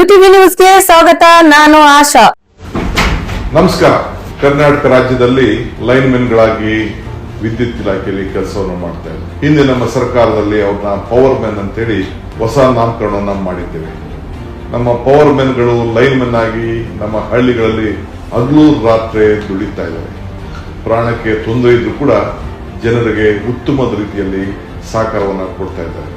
ನ್ಯೂಸ್ಗೆ ಸ್ವಾಗತ, ನಾನು ಆಶಾ. ನಮಸ್ಕಾರ. ಕರ್ನಾಟಕ ರಾಜ್ಯದಲ್ಲಿ ಲೈನ್ ಮೆನ್ಗಳಾಗಿ ವಿದ್ಯುತ್ ಇಲಾಖೆಯಲ್ಲಿ ಕೆಲಸವನ್ನು ಮಾಡ್ತಾ ಇದ್ದಾರೆ. ಹಿಂದೆ ನಮ್ಮ ಸರ್ಕಾರದಲ್ಲಿ ಅವ್ರನ್ನ ಪವರ್ ಮೆನ್ ಅಂತೇಳಿ ಹೊಸ ನಾಮಕರಣವನ್ನ ಮಾಡಿದ್ದೇವೆ. ನಮ್ಮ ಪವರ್ ಮೆನ್ಗಳು ಲೈನ್ಮೆನ್ ಆಗಿ ನಮ್ಮ ಹಳ್ಳಿಗಳಲ್ಲಿ ಹಗಲು ರಾತ್ರಿ ದುಡಿತಾ ಇದ್ದಾರೆ. ಪ್ರಾಣಕ್ಕೆ ತೊಂದರೆ ಇದ್ರೂ ಕೂಡ ಜನರಿಗೆ ಉತ್ತಮದ ರೀತಿಯಲ್ಲಿ ಸಹಕಾರವನ್ನು ಕೊಡ್ತಾ ಇದ್ದಾರೆ.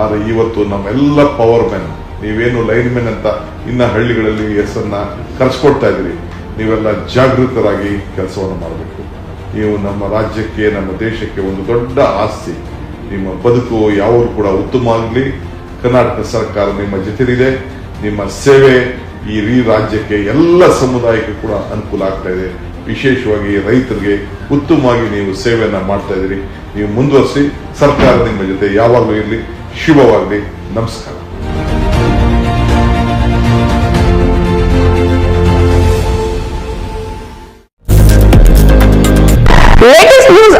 ಆದರೆ ಇವತ್ತು ನಮ್ಮೆಲ್ಲ ಪವರ್ ಮೆನ್ ನೀವೇನು ಲೈನ್ ಮೆನ್ ಅಂತ ಇನ್ನ ಹಳ್ಳಿಗಳಲ್ಲಿ ಹೆಸರನ್ನ ಕರೆಸ್ಕೊಡ್ತಾ ಇದ್ದೀರಿ. ನೀವೆಲ್ಲ ಜಾಗೃತರಾಗಿ ಕೆಲಸವನ್ನು ಮಾಡಬೇಕು. ನೀವು ನಮ್ಮ ರಾಜ್ಯಕ್ಕೆ, ನಮ್ಮ ದೇಶಕ್ಕೆ ಒಂದು ದೊಡ್ಡ ಆಸ್ತಿ. ನಿಮ್ಮ ಬದುಕು ಯಾವಾಗ ಕೂಡ ಉತ್ತಮ ಆಗಲಿ. ಕರ್ನಾಟಕ ಸರ್ಕಾರ ನಿಮ್ಮ ಜೊತೆಲಿದೆ ನಿಮ್ಮ ಸೇವೆ ಈ ರೀ ರಾಜ್ಯಕ್ಕೆ ಎಲ್ಲ ಸಮುದಾಯಕ್ಕೆ ಕೂಡ ಅನುಕೂಲ ಆಗ್ತಾ ಇದೆ. ವಿಶೇಷವಾಗಿ ರೈತರಿಗೆ ಉತ್ತಮವಾಗಿ ನೀವು ಸೇವೆಯನ್ನ ಮಾಡ್ತಾ ಇದ್ದೀರಿ. ನೀವು ಮುಂದುವರಿಸಿ, ಸರ್ಕಾರ ನಿಮ್ಮ ಜೊತೆ ಯಾವಾಗಲೂ ಇರಲಿ. ಶುಭವಾಗಲಿ. ನಮಸ್ಕಾರ.